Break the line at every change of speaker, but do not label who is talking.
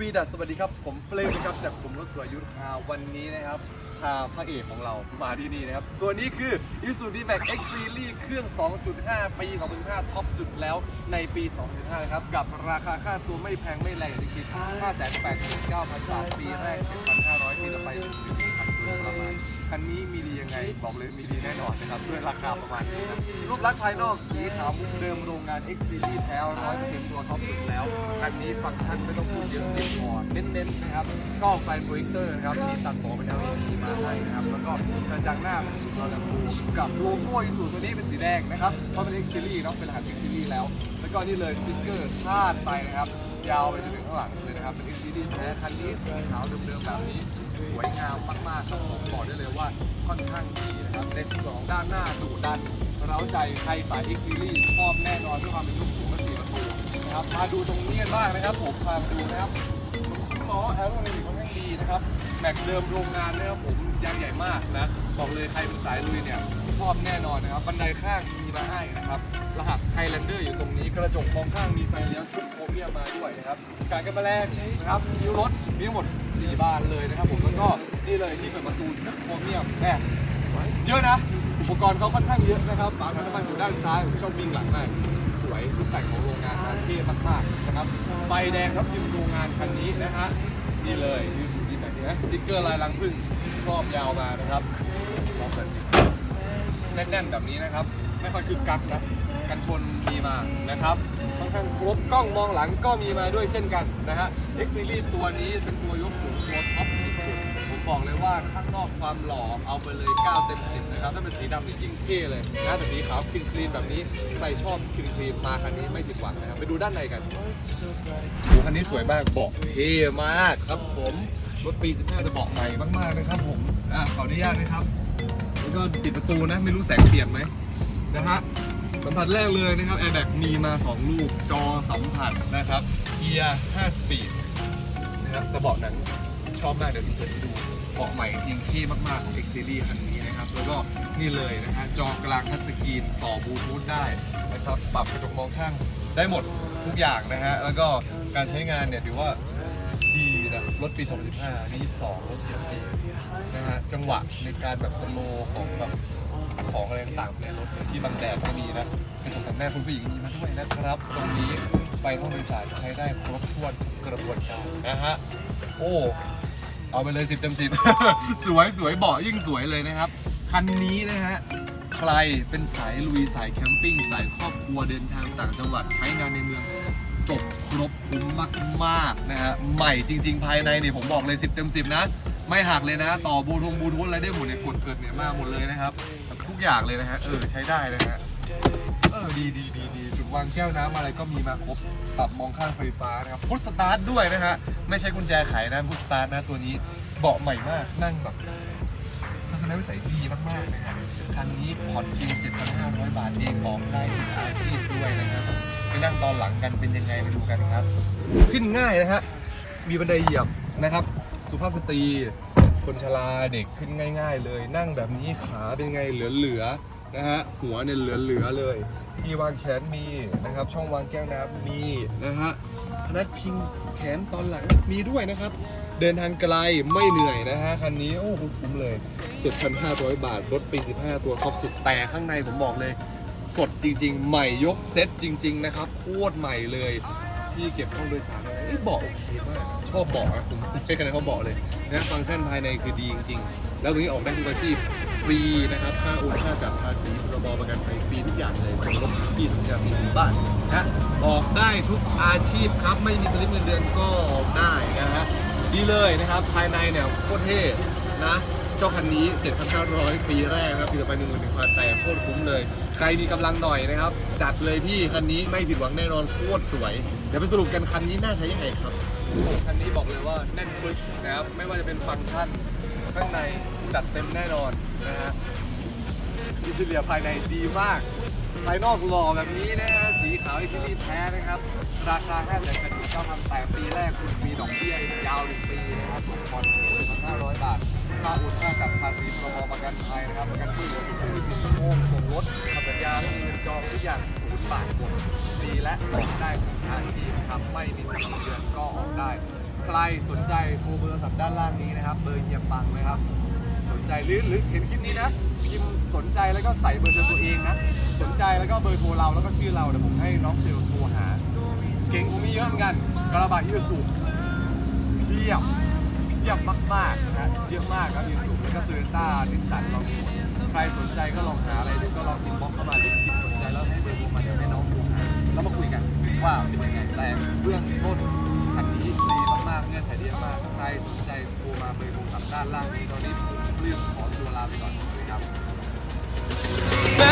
วีดัสสวัสดีครับ ผมเปลมนะครับจากกลุ่มรถสวยยุทธาวันนี้นะครับ พาพระเอกของเรามาที่นี่นะครับ ตัวนี้คือ Isuzu D-Max X Series เครื่อง 2.5 ปี2015ท็อปสุดแล้วในปี 2015นะครับ กับราคาค่าตัวไม่แพงไม่แรงอย่างที่คิด589,000บาทปีแรก7,500ปีต่อไป1,000ประมาณคันนี้มีดียังไง บอกเลยมีดีแน่นอนนะครับด้วยราคาประมาณนี้นะรูปลักษณ์ภายนอกสีขาวมุกเดิมโรงงาน X Series แท้ร้อยเปอร์เซ็นต์ตัวท็อปสุดแล้วคันนี้ฟังก์ชันไม่ต้องพูดเยอะเพียงพอเน้นๆนะครับก็ไฟโปรเจคเตอร์นะครับมีตัดต่อเป็น LED มาให้นะครับแล้วก็กระจังหน้าเป็นสีนอร์บูกับโลโก้อีซูตัวนี้เป็นสีแดงนะครับเพราะเป็น X Series เนาะเป็นรหัส X Series แล้ว แล้วก็นี่เลยสติ๊กเกอร์ชาติไปนะครับยาวไปจนถึงข้างหลังเลยนะครับเป็น X Series แท้คันนี้สีขาวเดิมๆแบบนี้สวยงามมากๆครับผมบอกได้เลยว่าค่อนข้างดีนะครับในส่วนของด้านหน้าดุดันเร้าใจใครสาย X Series ชอบแน่นอนด้วยความเป็นลูกสูงและสีประตูนะครับมาดูตรงนี้กันบ้างนะครับผมพามาดูนะครับ ล้อแอโรไดนามิกค่อนข้างดีนะครับแม็กเดิมโรงงานนะครับผมยางใหญ่มากนะบอกเลยใครเป็นสายลุยเนี่ยชอบแน่นอนนะครับบันไดข้างมีมาให้นะครับรหัสไฮแลนเดอร์อยู่ตรงนี้กระจกมองข้างมีไฟเลี้ยวชุดโครเมียมมาด้วยนะครับการกันแมลงนะครับคิ้วรถมีทั้งหมด4บานเลยนะครับผมแล้วก็นี่เลยที่เปิดประตูชุดโครเมียมแม่เยอะนะอุปกรณ์เขาค่อนข้างเยอะนะครับฝาถังน้ำมันอยู่ด้านซ้ายผมชอบวิ่งหลังมาก วยรูปแต่งของโรงงานนะเท่มากๆนะครับไฟแดงครับทีมโรงงานคันนี้นะฮะนี่เลยนี่ดีแบบนี้นะสติ๊กเกอร์ลายลังพึ่งครอบยาวมานะครับลองกันแน่นๆแบบนี้นะครับ ไม่ค่อยคึกกักนะกันชนมีมานะครับค่อนข้างครบกล้องมองหลังก็มีมาด้วยเช่นกันนะฮะ X Series ตัวนี้เป็นตัวยกสูงตัวท็อปสุด บอกเลยว่าข้างนอกความหล่อเอาไปเลย 9 เต็ม 10 นะครับ ถ้าเป็นสีดำจริงๆเท่เลยนะแต่สีขาวคลีนคลีนแบบนี้ใครชอบคลีนคลีนมาคันนี้ไม่ผิดหวังนะครับ ไปดูด้านในกันโอ้คันนี้สวยมากเบาะเท่มากครับผมรถปี 15 จะเบาะใหม่มากๆนะครับผมอะขออนุญาตนะครับแล้วก็ปิดประตูนะไม่รู้แสงเปลี่ยนไหมนะฮะสัมผัสแรกเลยนะครับแอร์แบ็กมีมา 2 ลูก จอสัมผัสนะครับเกียร์5สปีดนะครับแต่เบาะหนังชอบมากเดี๋ยวพี่จะให้ดู เบาะใหม่จริงเท่มากๆของ X Series คันนี้นะครับ แล้วก็นี่เลยนะฮะจอกลางทัชสกรีนต่อบลูทูธได้นะครับปรับกระจกมองข้างได้หมดทุกอย่างนะฮะ แล้วก็การใช้งานเนี่ยถือว่าดีนะรถปี 2015นี่22 รถ 7G นะฮะ จังหวะในการแบบสโลว์ของแบบของอะไรต่างๆในรถที่บังแดดไม่มีนะกระจกแต่งหน้าคุณผู้หญิงมีมาด้วยนะครับ ตรงนี้ไฟห้องโดยสารใช้ได้ครบถ้วนกระบวนการนะฮะ โอ้ เอาไปเลย10เต็ม10สวยสวยเบาะยิ่งสวยเลยนะครับ คันนี้นะฮะ ใครเป็นสายลุยสายแคมปิ้งสายครอบครัวเดินทางต่างจังหวัดใช้งานในเมือง จบครบคุ้มมากๆนะฮะ ใหม่จริง ๆ ภายในเนี่ยผมบอกเลย 10 เต็ม 10 นะ ไม่หักเลยนะ ต่อบูทูธบลูทูธอะไรได้หมดเนี่ยกดเกิดเนี่ยมากหมดเลยนะครับ ทุกอย่างเลยนะฮะ เออใช้ได้นะฮะ ออดีดีดีดีจุดวางแก้วน้ำอะไรก็มีมาครบปรับมองข้างไฟฟ้านะครับพุทสตาร์ทด้วยนะฮะไม่ใช่กุญแจไขนะพุทสตาร์ทนะตัวนี้เบาะใหม่มากนั่งแบบทัศนวิสัยดีมากๆนะครับคันนี้ผ่อนเพียง7,500 บาทเองออกได้ทุกอาชีพด้วยนะครับไปนั่งตอนหลังกันเป็นยังไงไปดูกันครับ ขึ้นง่ายนะฮะมีบันไดเหยียบนะครับสุภาพสตรีคนชราเด็กขึ้นง่าย ๆ เลย นั่งแบบนี้ขาเป็นไงเหลือๆ นะฮะหัวเนี่ยเหลือๆเลย ที่วางแขนมีนะครับ ช่องวางแก้วน้ำมีนะฮะพนักพิงแขนตอนหลังมีด้วยนะครับ เดินทางไกลไม่เหนื่อยนะฮะคันนี้โอ้โหคุ้มเลย 7,500 บาทรถปี 15 ตัวครอบสุดแต่ข้างในผมบอกเลย สดจริง ๆ ใหม่ยกเซ็ตจริง ๆ นะครับโคตรใหม่เลยที่เก็บห้องโดยสารเอ้ยเบาะโอเคมาก ชอบเบาะนะผมให้คะแนนเขาเบาะเลยนะฟังก์ชันภายในคือดีจริง ๆ แล้วตรงนี้ออกได้ทุกอาชีพ ฟรีนะครับค่าโอนค่าจัดภาษีพรบประกันภัยฟรีทุกอย่างเลยส่งรถที่ถึงจะมีถึงบ้านนะออกได้ทุกอาชีพครับไม่มีสลิปเงินเดือนก็ออกได้นะฮะดีเลยนะครับภายในเนี่ยโคตรเท่นะเจ้าคันนี้7,500 ปีแรกนะครับปีต่อไป11,000แต่โคตรคุ้มเลย ใครมีกำลังหน่อยนะครับ จัดเลยพี่คันนี้ไม่ผิดหวังแน่นอนโคตรสวย เดี๋ยวไปสรุปกันคันนี้น่าใช้ยังไงครับคันนี้บอกเลยว่าแน่นปึกนะครับไม่ว่าจะเป็นฟังก์ชัน ข้างในจัดเต็มแน่นอนนะฮะอินเทียภายในดีมาก ภายนอกหล่อแบบนี้นะฮะ สีขาวอิตาลีแท้นะครับ ราคา5 8 9 0 0แต่ปีแรกคุณมีดอกเบี้ยยาวหนึ่งปีนะครับส่งผ่อน1,500บาท ค่าอุดค่าจัดภาษีพรบประกันภัยนะครับ ประกันช่วยเหลือผู้ที่ผิดโมงส่งรถทำสัญญาไม่มีเงินจองทุกอย่างศูนย์บาทหมดฟรีและออกได้ทุกอาชีพครับ ไม่มีเงินเดือนก็ออกได้ ใครสนใจโทรเบอร์โทรศัพท์ด้านล่างนี้นะครับ เบอร์เฮียปังนะครับ สนใจหรือหรือเห็นคลิปนี้นะพิมพ์สนใจแล้วก็ใส่เบอร์โทรตัวเองนะ สนใจแล้วก็เบอร์โทรเราแล้วก็ชื่อเราเดี๋ยวผมให้น้องเซลล์โทรหา เก่งผมมีเยอะเหมือนกันกระบะยูสุเพียบเพียบมากๆนะฮะเยอะมากครับยูสุแล้วก็โตโยต้านิสสันเรามีหมดใครสนใจก็ลองหาอะไรดูก็ลองอินบ็อกซ์เข้ามาดูคลิปสนใจแล้วให้เบอร์โทรมาเดี๋ยวให้น้องโทรหาแล้วมาคุยกันว่าเป็นยังไงแต่เบื้องต้น เงื่อนไขดีมากใครสนใจโทรมาเบอร์โทรศัพท์ด้านล่างนี้ตอนนี้ผมรีบขอตัวลาไปก่อนสวัครับ